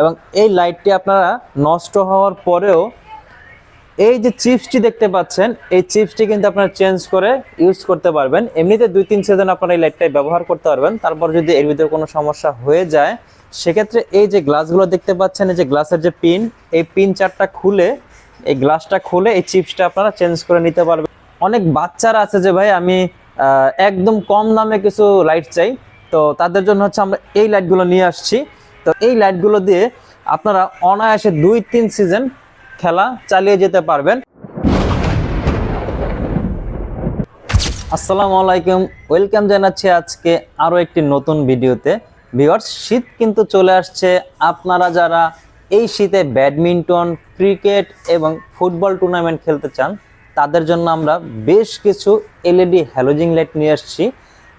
এবং এই লাইটটি আপনারা নষ্ট হওয়ার পরেও এই যে চিপসটি দেখতে পাচ্ছেন, এই চিপসটি কিন্তু আপনারা চেঞ্জ করে ইউজ করতে পারবেন। এমনিতে দুই তিন সিজন আপনারা এই লাইটটাই ব্যবহার করতে পারবেন। তারপর যদি এর ভিতরে কোনো সমস্যা হয়ে যায়, সেক্ষেত্রে এই যে গ্লাসগুলো দেখতে পাচ্ছেন, এই যে গ্লাসের যে পিন, এই পিন চারটা খুলে, এই গ্লাসটা খুলে এই চিপসটা আপনারা চেঞ্জ করে নিতে পারবেন। অনেক বাচ্চারা আছে যে ভাই, আমি একদম কম দামে কিছু লাইট চাই। তো তাদের জন্য হচ্ছে আমরা এই লাইটগুলো নিয়ে আসছি। তো এই লাইটগুলো দিয়ে আপনারা অনায়াসে দুই, তিন সিজন খেলা চালিয়ে যেতে পারবেন। আসসালামু আলাইকুম, ওয়েলকাম জানাচ্ছি আজকে আরও একটি নতুন ভিডিওতে। ভিউয়ার্স, শীত কিন্তু চলে আসছে। আপনারা যারা এই শীতে ব্যাডমিন্টন, ক্রিকেট এবং ফুটবল টুর্নামেন্ট খেলতে চান, তাদের জন্য আমরা বেশ কিছু এলইডি হ্যালোজিং লাইট নিয়ে আসছি।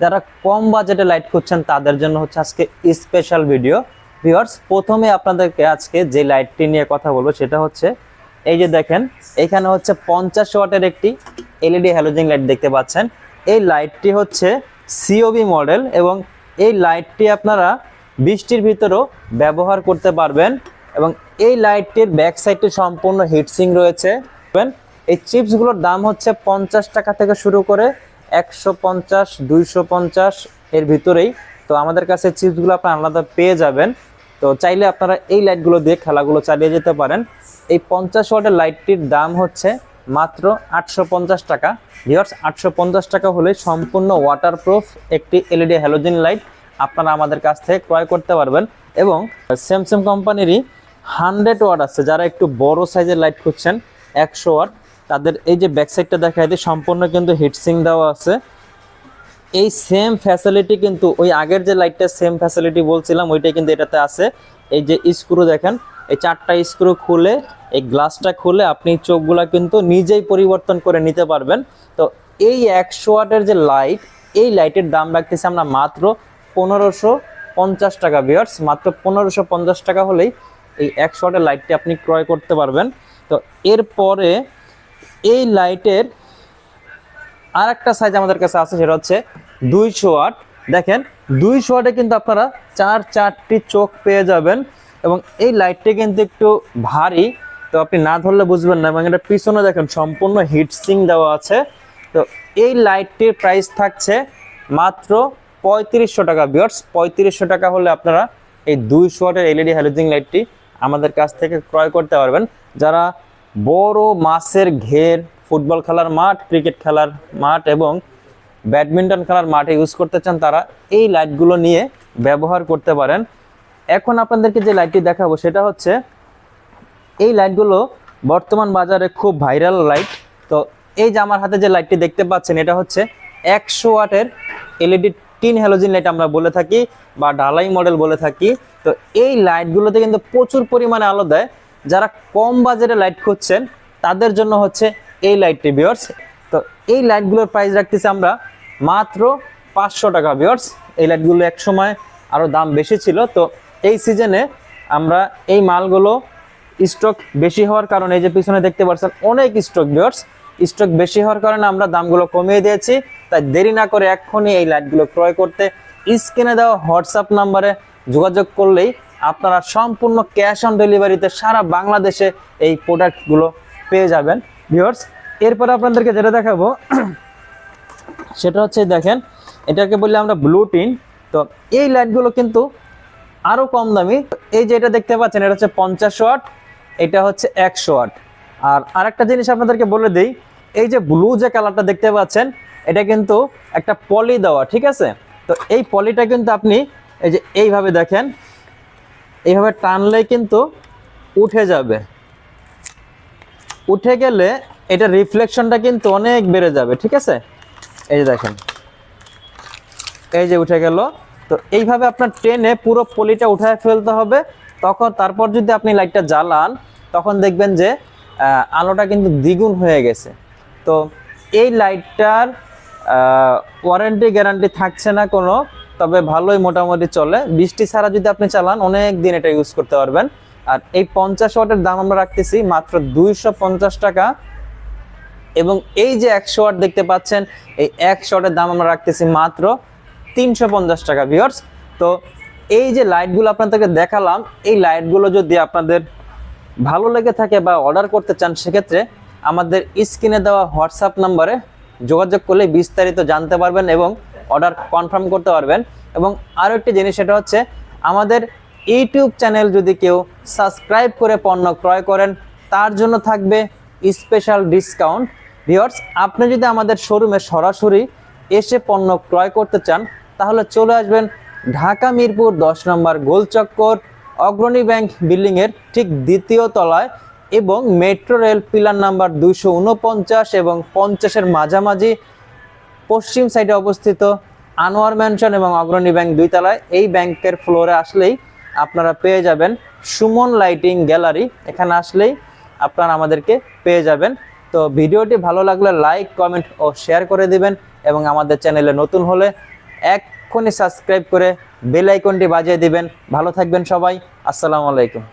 যারা কম বাজেটে লাইট খুঁজছেন, তাদের জন্য হচ্ছে আজকে স্পেশাল ভিডিও ভিউয়ার্স, প্রথমে আপনাদেরকে আজকে যে লাইটটি নিয়ে কথা বলব সেটা হচ্ছে, এই যে দেখেন, এখানে হচ্ছে পঞ্চাশ ওয়াটের একটি এলইডি হ্যালোজিং লাইট দেখতে পাচ্ছেন। এই লাইটটি হচ্ছে সিওবি মডেল এবং এই লাইটটি আপনারা বৃষ্টির ভিতরেও ব্যবহার করতে পারবেন এবং এই লাইটটির ব্যাক সাইডটি সম্পূর্ণ হিটসিং রয়েছে। এই চিপসগুলোর দাম হচ্ছে পঞ্চাশ টাকা থেকে শুরু করে একশো পঞ্চাশ, দুইশো পঞ্চাশ এর ভিতরেই। তো আমাদের কাছে চিপসগুলো আপনারা আলাদা পেয়ে যাবেন। তো চাইলে আপনারা এই লাইটগুলো দিয়ে খেলাগুলো চালিয়ে যেতে পারেন। এই পঞ্চাশ ওয়াটের লাইটটির দাম হচ্ছে মাত্র আটশো পঞ্চাশ টাকা। ভিওর্স আটশো টাকা হলে সম্পূর্ণ ওয়াটারপ্রুফ একটি এলইডি হ্যালোজেন লাইট আপনারা আমাদের কাছ থেকে ক্রয় করতে পারবেন এবং স্যামসাং কোম্পানিরই হান্ড্রেড ওয়াট আছে। যারা একটু বড় সাইজের লাইট খুঁজছেন, একশো ওয়াট তাদের এই যে ব্যাক সাইডটা দেখা যায় সম্পূর্ণ কিন্তু হিটসিং দেওয়া আছে। এই সেম ফ্যাসিলিটি কিন্তু, ওই আগের যে লাইটটা সেম ফ্যাসিলিটি বলছিলাম ওইটাই কিন্তু এটাতে আছে। এই যে স্ক্রু দেখেন, এই চারটা স্ক্রু খুলে, এই গ্লাসটা খুলে আপনি চোখগুলা কিন্তু নিজেই পরিবর্তন করে নিতে পারবেন। তো এই একশো ওয়াটের যে লাইট এই লাইটের দাম রাখতেছি আমরা মাত্র পনেরোশো পঞ্চাশ টাকা বিয়ার্স মাত্র পনেরোশো পঞ্চাশ টাকা হলেই এই একশো ওয়াটের লাইটটি আপনি ক্রয় করতে পারবেন। তো এরপরে এই লাইটের আর একটা সাইজ আমাদের কাছে আছে, সেটা হচ্ছে দুইশো ওয়াট দেখেন, দুইশো ওয়াটে কিন্তু আপনারা চার চারটি চোখ পেয়ে যাবেন এবং এই লাইটটি কিন্তু একটু ভারী, তো আপনি না ধরলে বুঝবেন না এবং এটা পিছনে দেখেন সম্পূর্ণ হিটসিং দেওয়া আছে। তো এই লাইটটির প্রাইস থাকছে মাত্র পঁয়ত্রিশশো টাকা বিয়ার্স পঁয়ত্রিশশো টাকা হলে আপনারা এই দুইশো ওয়াটের এলইডি হ্যালোজিং লাইটটি আমাদের কাছ থেকে ক্রয় করতে পারবেন। যারা বড় মাছের ঘের, ফুটবল খেলার মাঠ, ক্রিকেট খেলার মাঠ এবং ব্যাডমিন্টন খেলার মাঠে ইউজ করতে চান তারা, এই লাইটগুলো নিয়ে ব্যবহার করতে পারেন। এখন আপনাদেরকে যে লাইটটি দেখাবো, সেটা হচ্ছে, এই লাইটগুলো বর্তমান বাজারে খুব ভাইরাল লাইট তো এই যে আমার হাতে যে লাইটটি দেখতে পাচ্ছেন, এটা হচ্ছে একশো ওয়াটের এলইডি টিন হ্যালোজিন লাইট আমরা বলে থাকি বা ঢালাই মডেল বলে থাকি। তো এই লাইটগুলোতে কিন্তু প্রচুর পরিমাণে আলো দেয়। যারা কম বাজেটে লাইট খুঁজছেন, তাদের জন্য হচ্ছে এই লাইটটি বিয়ার্স তো এই লাইটগুলোর প্রাইস রাখতেছি আমরা মাত্র পাঁচশো টাকা বিয়ার্স এই লাইটগুলো এক সময় আরও দাম বেশি ছিল। তো এই সিজনে আমরা এই মালগুলো স্টক বেশি হওয়ার কারণে, এই যে পিছনে দেখতে পাচ্ছেন অনেক স্টক বিয়ার্স স্টক বেশি হওয়ার কারণে আমরা দামগুলো কমিয়ে দিয়েছি। তাই দেরি না করে এক্ষুনি এই লাইটগুলো ক্রয় করতে স্ক্রিনে দেওয়া হোয়াটসঅ্যাপ নাম্বারে যোগাযোগ করলেই আপনারা সম্পূর্ণ ক্যাশ অন ডেলিভারিতে সারা বাংলাদেশে এই প্রোডাক্টগুলো পেয়ে যাবেন। ভিউয়ার্স এরপরে আপনাদেরকে যেটা দেখাবো সেটা হচ্ছে দেখেন, এটাকে বললে আমরা ব্লু টিন তো এই লাইটগুলো কিন্তু আরও কম দামি। এই যে এটা দেখতে পাচ্ছেন, এটা হচ্ছে পঞ্চাশ ওয়াট, এটা হচ্ছে একশো ওয়াট। আর আরেকটা জিনিস আপনাদেরকে বলে দিই, এই যে ব্লু যে কালারটা দেখতে পাচ্ছেন, এটা কিন্তু একটা পলি দেওয়া, ঠিক আছে? তো এই পলিটা কিন্তু আপনি এই যে এইভাবে দেখেন, এইভাবে টানলে কিন্তু উঠে যাবে। উঠে গেলে এটা রিফ্লেকশনটা কিন্তু অনেক বেড়ে যাবে, ঠিক আছে? এই যে দেখেন। এই যে উঠে গেল। তো এইভাবে আপনার ট্রেনে পুরো পলিটা উঠায় ফেলতে হবে। তখন তারপর যদি আপনি লাইটটা জ্বালান, তখন দেখবেন যে আলোটা কিন্তু দ্বিগুণ হয়ে গেছে। তো এই লাইটটার ওয়ারেন্টি, গ্যারান্টি থাকছে না কোনো, তবে ভালোই মোটামুটি চলে। বৃষ্টি ছাড়া যদি আপনি চালান, অনেক দিন এটা ইউজ করতে পারবেন। আর এই পঞ্চাশ ওয়াটের দাম আমরা রাখতেছি মাত্র দুইশো পঞ্চাশ টাকা। এবং এই যে একশো ওয়াট দেখতে পাচ্ছেন, এই একশো ওয়াটের দাম আমরা রাখতেছি মাত্র তিনশো পঞ্চাশ টাকা ভিওর্স তো এই যে লাইটগুলো আপনাদেরকে দেখালাম, এই লাইটগুলো যদি আপনাদের ভালো লেগে থাকে বা অর্ডার করতে চান, সেক্ষেত্রে আমাদের স্ক্রিনে দেওয়া হোয়াটসঅ্যাপ নাম্বারে যোগাযোগ করলে বিস্তারিত জানতে পারবেন এবং অর্ডার কনফার্ম করতে পারবেন। এবং আরও একটি জিনিস, সেটা হচ্ছে আমাদের ইউটিউব চ্যানেল যদি কেউ সাবস্ক্রাইব করে পণ্য ক্রয় করেন, তার জন্য থাকবে স্পেশাল ডিসকাউন্ট ভিওর্স আপনি যদি আমাদের শোরুমে সরাসরি এসে পণ্য ক্রয় করতে চান, তাহলে চলে আসবেন ঢাকা মিরপুর দশ নম্বর গোলচক্কর অগ্রণী ব্যাংক বিল্ডিংয়ের ঠিক দ্বিতীয় তলায় এবং মেট্রো রেল পিলার নাম্বার দুইশো উনপঞ্চাশ এবং পঞ্চাশের মাঝামাঝি পশ্চিম সাইডে অবস্থিত আনোয়ার ম্যানশন এবং অগ্রণী ব্যাংক দুই তলায়। এই ব্যাংকের ফ্লোরে আসলেই আপনারা পেয়ে যাবেন সুমন লাইটিং গ্যালারি। এখানে আসলেই আপনারা আমাদেরকে পেয়ে যাবেন। তো ভিডিওটি ভালো লাগলে লাইক কমেন্ট ও শেয়ার করে দিবেন এবং আমাদের চ্যানেলে নতুন হলে এক্ষুনি সাবস্ক্রাইব করে বেল আইকনটি বাজিয়ে দিবেন। ভালো থাকবেন সবাই। আসসালামু আলাইকুম।